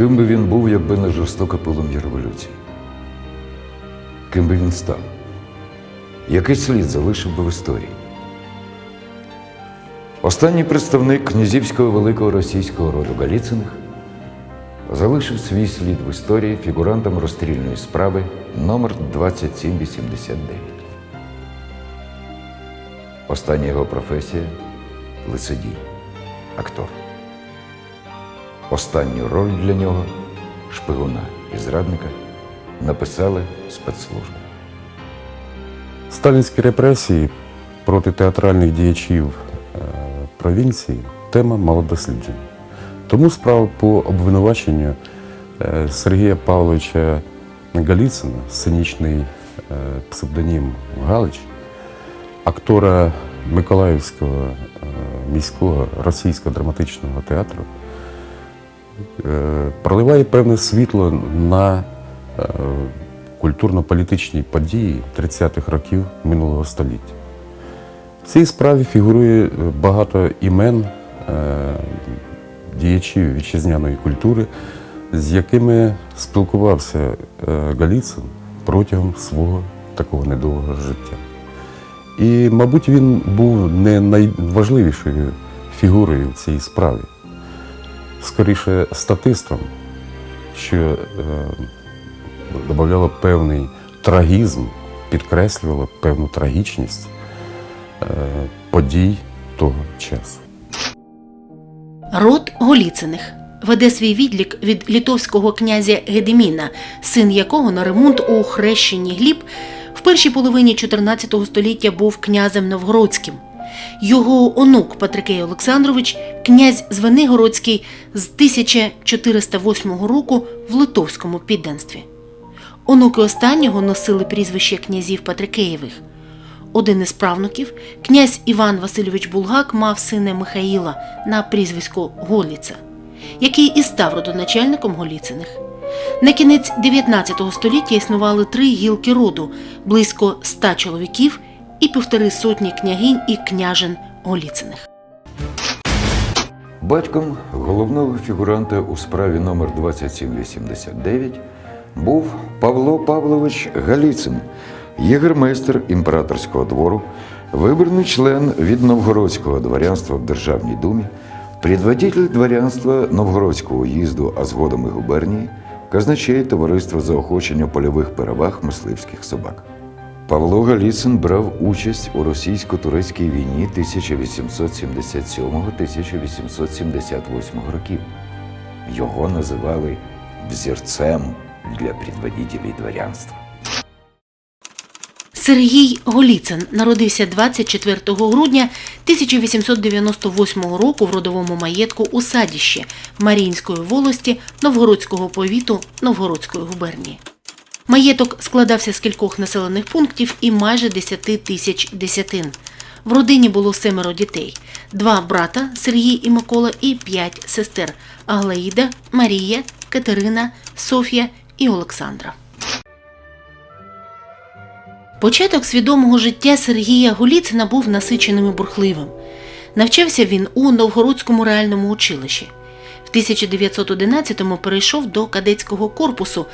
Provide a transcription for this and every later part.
Ким би він був, якби не жорстоке полум'я революції? Ким би він став? Який слід залишив би в історії? Останній представник князівського великого російського роду Галіциних залишив свій слід в історії фігурантом розстрільної справи номер 2789. Остання його професія лицедій, актор. Останню роль для нього шпигуна і зрадника написали спецслужби. Сталінські репресії проти театральних діячів е, провінції тема малодосліджена. Тому справа по обвинуваченню е, Сергія Павловича Галіцина, сценічний е, псевдонім Галич, актора Миколаївського міського російського драматичного театру, проливає певне світло на е, культурно-політичні події 30-х років минулого століття. В цій справі фігурує е, багато імен е, діячів вітчизняної культури, з якими спілкувався е, Галіцин протягом свого такого недовгого життя. І, мабуть, він був не найважливішою фігурою в цій справі, скоріше статистом, що е, додавало певний трагізм, підкреслювало певну трагічність е, подій того часу. Род Голіциних веде свій відлік від літовського князя Гедеміна, син якого на ремонт у хрещенні Гліб в першій половині 14 століття був князем Новгородським. Його онук Патрикей Олександрович, князь Звенигородський з 1408 року в литовському підданстві. Онуки останнього носили прізвище князів Патрикеєвих. Один із правнуків, князь Іван Васильович Булгак, мав сина Михаїла на прізвисько Голіца, який і став родоначальником Голіциних. На кінець 19 століття існували три гілки роду, близько ста чоловіків і півтори сотні княгинь і княжин Голіциних. Батьком головного фігуранта у справі номер 2789 був Павло Павлович Галіцин, єгермейстер імператорського двору, вибраний член від новгородського дворянства в Державній думі, предводитель дворянства Новгородського уїзду, а згодом і губернії, казначей товариства заохочення польових переваг мисливських собак. Павло Галіцин брав участь у російсько-турецькій війні 1877-1878 років. Його називали взірцем для предводителей дворянства. Сергій Голіцин народився 24 грудня 1898 року в родовому маєтку у Садіще Маріїнської волості Новгородського повіту Новгородської губернії. Маєток складався з кількох населених пунктів і майже 10 тисяч десятин. В родині було семеро дітей: два брата Сергій і Микола, і п'ять сестер Аглаїда, Марія, Катерина, Софія і Олександра. Початок свідомого життя Сергія Голіцина був насиченим і бурхливим. Навчався він у Новгородському реальному училищі. В 1911-му перейшов до кадетського корпусу,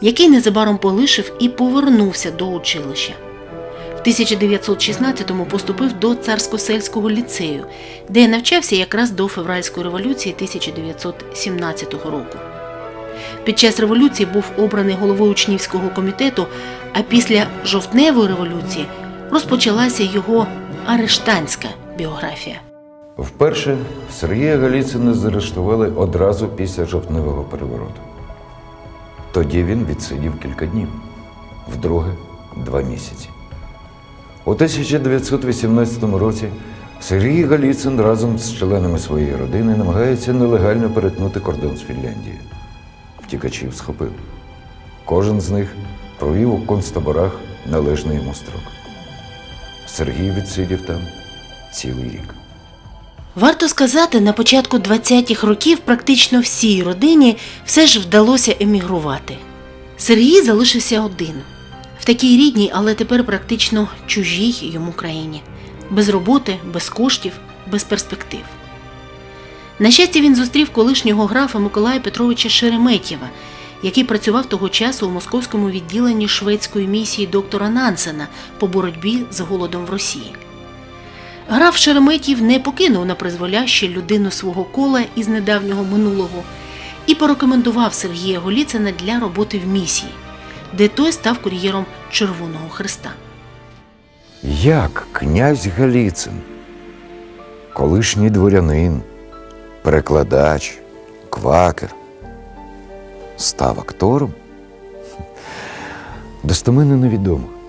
який незабаром полишив і повернувся до училища. В 1916-му поступив до царсько-сельського ліцею, де навчався якраз до февральської революції 1917 року. Під час революції був обраний головою учнівського комітету, а після жовтневої революції розпочалася його арештанська біографія. Вперше Сергія Галіцина заарештували одразу після жовтневого перевороту. Тоді він відсидів кілька днів, вдруге два місяці. У 1918 році Сергій Галіцин разом з членами своєї родини намагається нелегально перетнути кордон з Фінляндією. Втікачів схопив. Кожен з них провів у концтаборах належний йому строк. Сергій відсидів там цілий рік. Варто сказати, на початку 20-х років практично всій родині все ж вдалося емігрувати. Сергій залишився один в такій рідній, але тепер практично чужій йому країні, без роботи, без коштів, без перспектив. На щастя, він зустрів колишнього графа Миколая Петровича Шереметєва, який працював того часу у московському відділенні шведської місії доктора Нансена по боротьбі з голодом в Росії. Граф Шереметєв не покинув на призволяще людину свого кола із недавнього минулого і порекомендував Сергія Голіцина для роботи в місії, де той став кур'єром Червоного Христа. Як князь Галіцин, колишній дворянин, перекладач, квакер, став актором? Достеменно невідомо.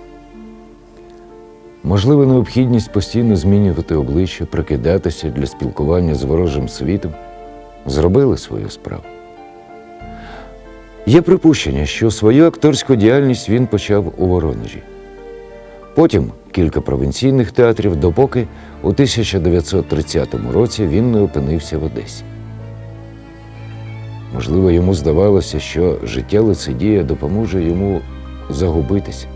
Можливо, необхідність постійно змінювати обличчя, прикидатися для спілкування з ворожим світом зробили свою справу. Є припущення, що свою акторську діяльність він почав у Воронежі. Потім кілька провінційних театрів, допоки у 1930 році він не опинився в Одесі. Можливо, йому здавалося, що життя лицедія допоможе йому загубитися,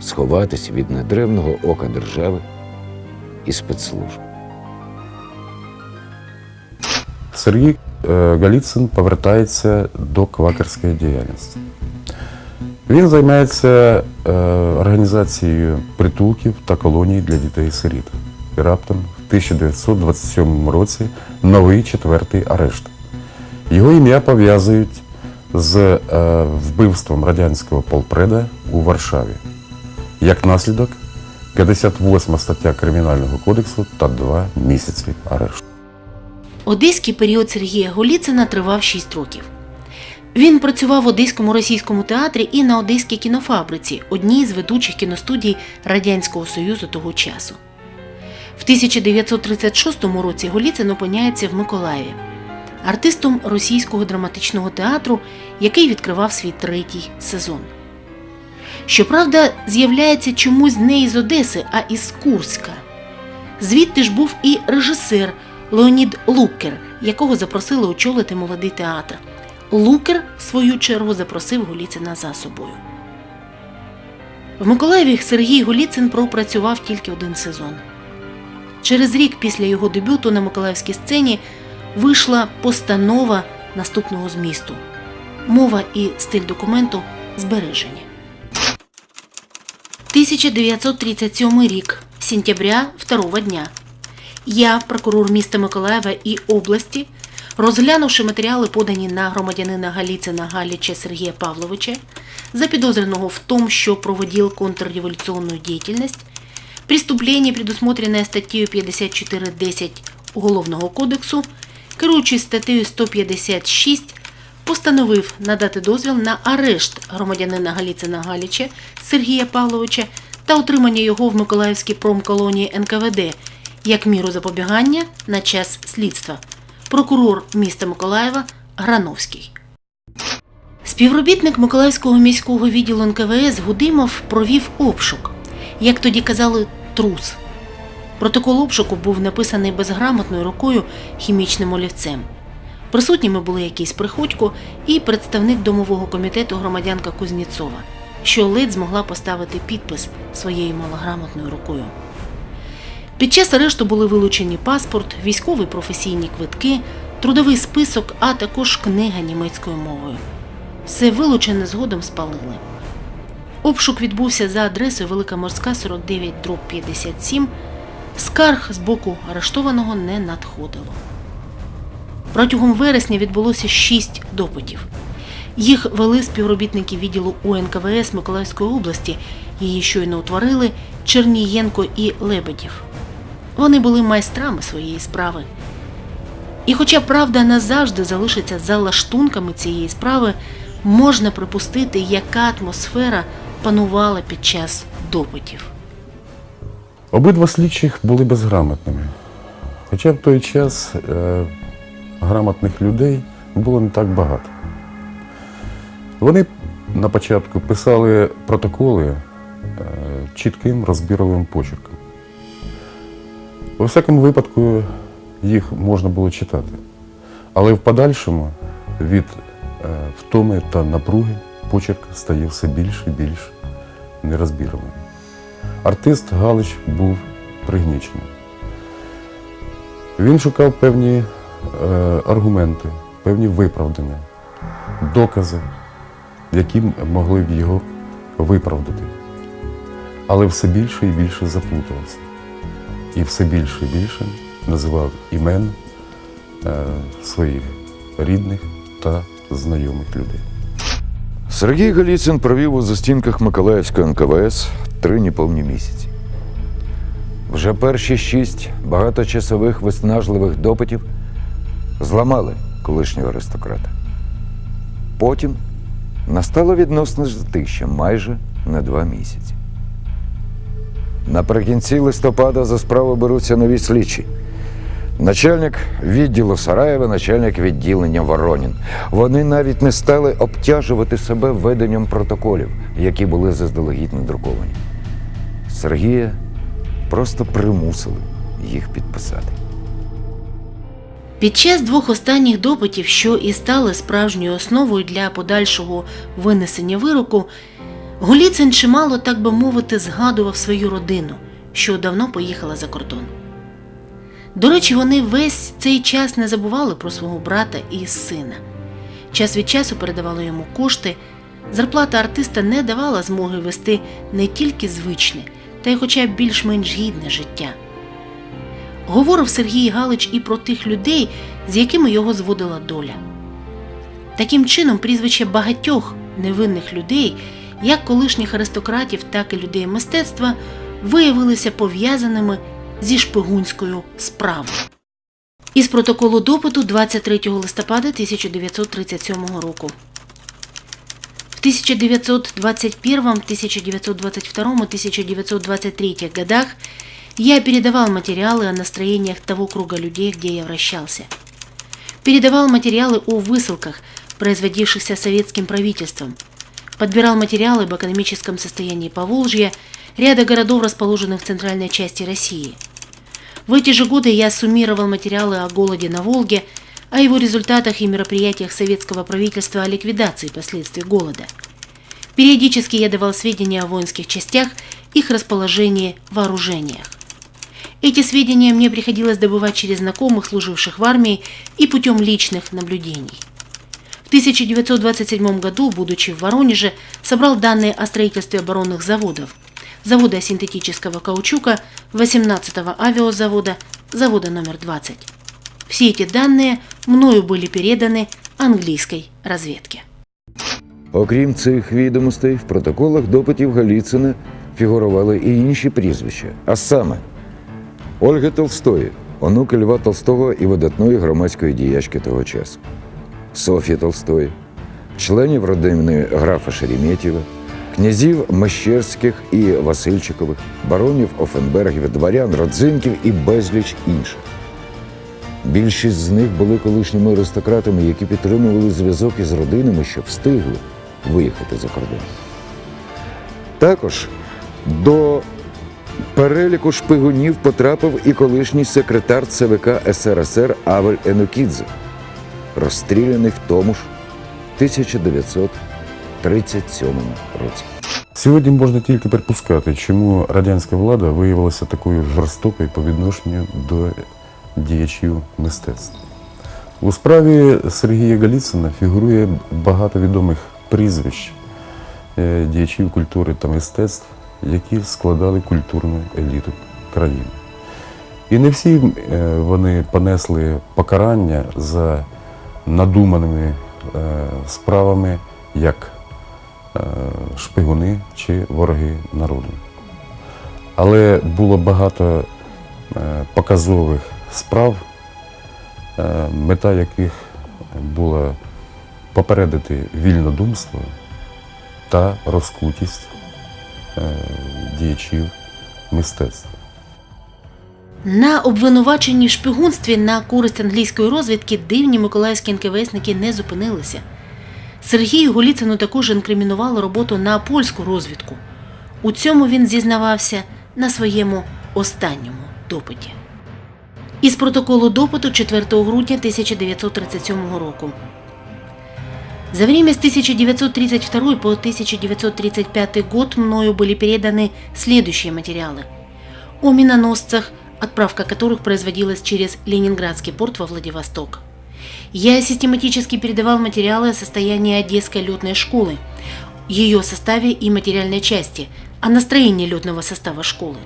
сховатися від недревного ока держави і спецслужб. Сергій е, Галіцин повертається до квакерської діяльності. Він займається е, організацією притулків та колоній для дітей-сиріт. І раптом в 1927 році новий четвертий арешт. Його ім'я пов'язують з е, вбивством радянського полпреда у Варшаві. Як наслідок, 58 стаття Кримінального кодексу та два місяці арешту. Одеський період Сергія Голіцина тривав 6 років. Він працював в Одеському російському театрі і на Одеській кінофабриці, одній з ведучих кіностудій Радянського Союзу того часу. В 1936 році Голіцин опиняється в Миколаєві, артистом російського драматичного театру, який відкривав свій третій сезон. Щоправда, з'являється чомусь не із Одеси, а із Курська. Звідти ж був і режисер Леонід Лукер, якого запросили очолити молодий театр. Лукер, в свою чергу, запросив Голіцина за собою. В Миколаєві Сергій Голіцин пропрацював тільки один сезон. Через рік після його дебюту на миколаївській сцені вийшла постанова наступного змісту. Мова і стиль документу збережені. 1937 рік, сентября второго дня. Я, прокурор міста Миколаєва і області, розглянувши матеріали, подані на громадянина Галіцина Галіча Сергія Павловича, заподозренного в том, что проводил контрреволюционную деятельность, преступление, предусмотренное статьей 54.10 Уголовного кодексу, керуючись статтею 156, постановив надати дозвіл на арешт громадянина Галіцина Галіча Сергія Павловича та утримання його в Миколаївській промколонії НКВД як міру запобігання на час слідства. Прокурор міста Миколаєва Грановський. Співробітник Миколаївського міського відділу НКВС Гудимов провів обшук, як тоді казали, трус. Протокол обшуку був написаний безграмотною рукою хімічним олівцем. Присутніми були якийсь приходько і представник домового комітету громадянка Кузніцова, що ледь змогла поставити підпис своєю малограмотною рукою. Під час арешту були вилучені паспорт, військові професійні квитки, трудовий список, а також книга німецькою мовою. Все вилучене згодом спалили. Обшук відбувся за адресою Велика Морська 49 дроб 57. Скарг з боку арештованого не надходило. Протягом вересня відбулося шість допитів. Їх вели співробітники відділу УНКВС Миколаївської області. Її щойно утворили Чернієнко і Лебедів. Вони були майстрами своєї справи. І хоча правда назавжди залишиться за лаштунками цієї справи, можна припустити, яка атмосфера панувала під час допитів. Обидва слідчих були безграмотними. Хоча в той час е, грамотних людей було не так багато. Вони на початку писали протоколи е, чітким розбірливим почерком. У всякому випадку їх можна було читати. Але в подальшому від е, втоми та напруги почерк стає все більш і більш нерозбірливим. Артист Галич був пригнічений. Він шукав певні аргументи, певні виправдання, докази, які могли б його виправдати. Але все більше і більше заплутавався. І все більше і більше називав імен е, своїх рідних та знайомих людей. Сергій Голіцин провів у застінках Миколаївської НКВС три неповні місяці. Вже перші шість багаточасових виснажливих допитів зламали колишнього аристократа. Потім настало відносне затища майже на два місяці. Наприкінці листопада за справу беруться нові слідчі. Начальник відділу Сараєва, начальник відділення Воронін. Вони навіть не стали обтяжувати себе веденням протоколів, які були заздалегідь надруковані. Сергія просто примусили їх підписати. Під час двох останніх допитів, що і стали справжньою основою для подальшого винесення вироку, Голіцин чимало, так би мовити, згадував свою родину, що давно поїхала за кордон. До речі, вони весь цей час не забували про свого брата і сина. Час від часу передавали йому кошти. Зарплата артиста не давала змоги вести не тільки звичне, та й хоча б більш-менш гідне життя. Говорив Сергій Галич і про тих людей, з якими його зводила доля. Таким чином, прізвища багатьох невинних людей, як колишніх аристократів, так і людей мистецтва, виявилися пов'язаними зі шпигунською справою. Із протоколу допиту 23 листопада 1937 року. В 1921, 1922, 1923 годах я передавал материалы о настроениях того круга людей, где я вращался. Передавал материалы о высылках, производившихся советским правительством. Подбирал материалы об экономическом состоянии Поволжья, ряда городов, расположенных в центральной части России. В эти же годы я суммировал материалы о голоде на Волге, о его результатах и мероприятиях советского правительства о ликвидации последствий голода. Периодически я давал сведения о воинских частях, их расположении, вооружениях. Эти сведения мне приходилось добывать через знакомых, служивших в армии, и путем личных наблюдений. В 1927 году, будучи в Воронеже, собрал данные о строительстве оборонных заводов, завода синтетического каучука, 18-го авиазавода, завода номер 20. Все эти данные мною были переданы английской разведке. Окрім цих відомостей, в протоколах допитів Галіцина фігурували і інші прізвища, а саме Ольги Толстої, онука Льва Толстого і видатної громадської діячки того часу, Софії Толстої, членів родини графа Шереметєва, князів Мещерських і Васильчикових, баронів Офенбергів, дворян, родзинків і безліч інших. Більшість з них були колишніми аристократами, які підтримували зв'язок із родинами, що встигли виїхати за кордон. Також до переліку шпигунів потрапив і колишній секретар ЦВК СРСР Авель Енокідзе, розстріляний в тому ж 1937 році. Сьогодні можна тільки припускати, чому радянська влада виявилася такою жорстокою по відношенню до діячів мистецтва. У справі Сергія Галіцина фігурує багато відомих прізвищ е, діячів культури та мистецтв, які складали культурну еліту країни. І не всі е, вони понесли покарання за надуманими е, справами, як е, шпигуни чи вороги народу. Але було багато показових справ, мета яких була попередити вільнодумство та розкутість діячів мистецтва. На обвинуваченні в шпигунстві на користь англійської розвідки дивні миколаївські НКВСники не зупинилися. Сергію Голіцину також інкримінували роботу на польську розвідку. У цьому він зізнавався на своєму останньому допиті. Із протоколу допиту 4 грудня 1937 року. За время с 1932 по 1935 год мною были переданы следующие материалы. О миноносцах отправка которых производилась через Ленинградский порт во Владивосток. Я систематически передавал материалы о состоянии Одесской летной школы, ее составе и материальной части, о настроении летного состава школы.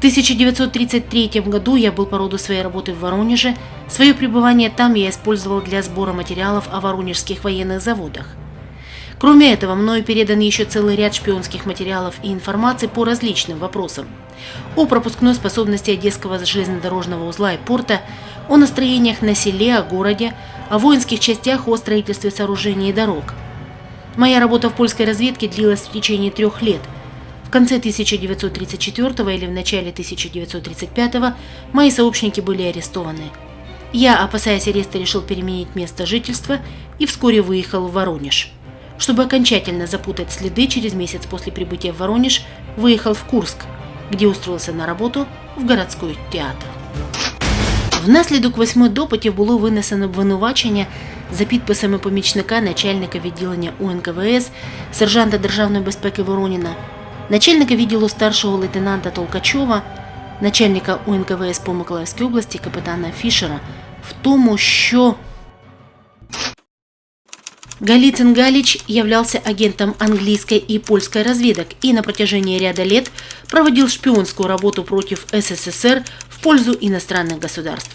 В 1933 году я был по роду своей работы в Воронеже. Свое пребывание там я использовал для сбора материалов о воронежских военных заводах. Кроме этого, мною передан еще целый ряд шпионских материалов и информации по различным вопросам. О пропускной способности Одесского железнодорожного узла и порта, о настроениях на селе, о городе, о воинских частях, о строительстве сооружений и дорог. Моя работа в польской разведке длилась в течение трех лет. В конце 1934 или в начале 1935 мои сообщники были арестованы. Я, опасаясь ареста, решил переменить место жительства и вскоре выехал в Воронеж. Чтобы окончательно запутать следы, через месяц после прибытия в Воронеж выехал в Курск, где устроился на роботу в городской театр. Внаслідок восьми допитів було винесено обвинувачення за підписами помічника начальника відділення УНКВС, сержанта Державної безпеки Вороніна, начальника відділу старшого лейтенанта Толкачова, начальника УНКВС по Миколаївській області капітана Фішера в тому, що Голицын Галич являлся агентом английской и польской разведок и на протяжении ряда лет проводил шпионскую работу против СССР в пользу иностранных государств.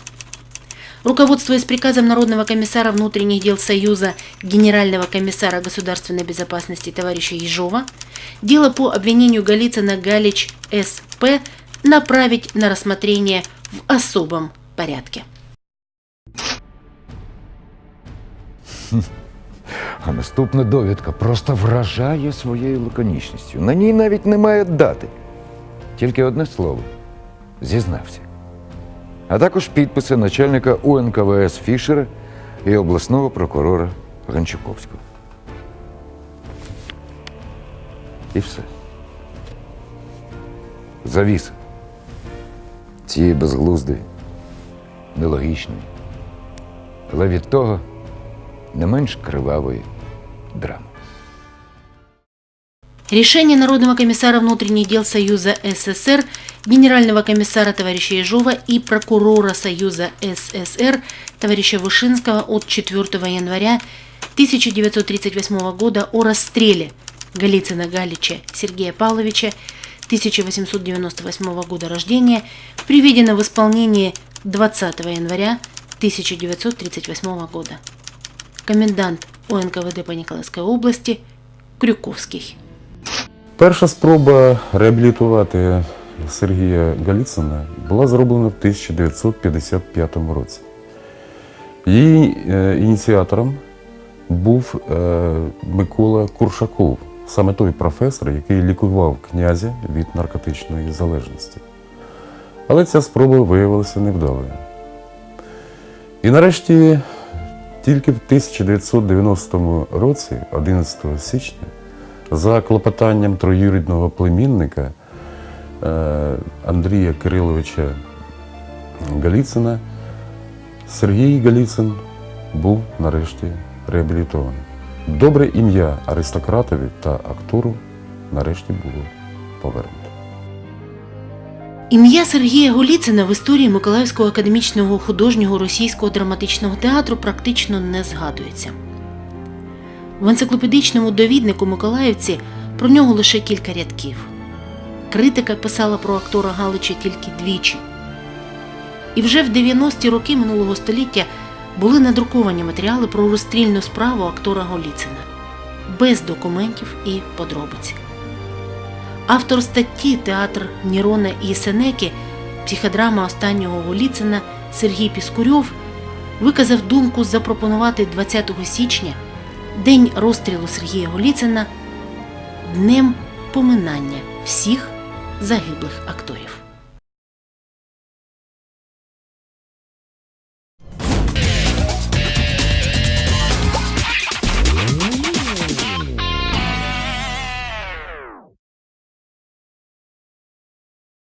Руководствуясь приказом Народного комиссара внутренних дел Союза генерального комиссара государственной безопасности товарища Ежова, дело по обвинению Голицына Галич СП направить на рассмотрение в особом порядке. А наступна довідка просто вражає своєю лаконічністю. На ній навіть немає дати. Тільки одне слово зізнався. А також підписи начальника УНКВС Фішера і обласного прокурора Гончуковського. І все. Завіса. Цієї безглуздої, нелогічної, але від того не менш кривавої драми. Решение Народного комиссара внутренних дел Союза СССР, генерального комиссара товарища Ежова и прокурора Союза СССР товарища Вышинского от 4 января 1938 года о расстреле Голицына Галича Сергея Павловича 1898 года рождения приведено в исполнение 20 января 1938 года. Комендант УНКВД по Николаевской области Крюковский. Перша спроба реабілітувати Сергія Галіцина була зроблена в 1955 році. Її е, ініціатором був е, Микола Куршаков, саме той професор, який лікував князя від наркотичної залежності. Але ця спроба виявилася невдалою. І нарешті тільки в 1990 році, 11 січня, за клопотанням троюрідного племінника е, Андрія Кириловича Галіцина, Сергій Галіцин був нарешті реабілітований. Добре ім'я аристократові та актору нарешті було повернуто. Ім'я Сергія Голіцина в історії Миколаївського академічного художнього російського драматичного театру практично не згадується. В енциклопедичному довіднику Миколаївці про нього лише кілька рядків. Критика писала про актора Галича тільки двічі. І вже в 90-ті роки минулого століття були надруковані матеріали про розстрільну справу актора Голіцина без документів і подробиць. Автор статті Театр Нірона і Сенеки, психодрама останнього Голіцина Сергій Піскурьов виказав думку запропонувати 20 січня, день розстрілу Сергія Голіцина, днем поминання всіх загиблих акторів.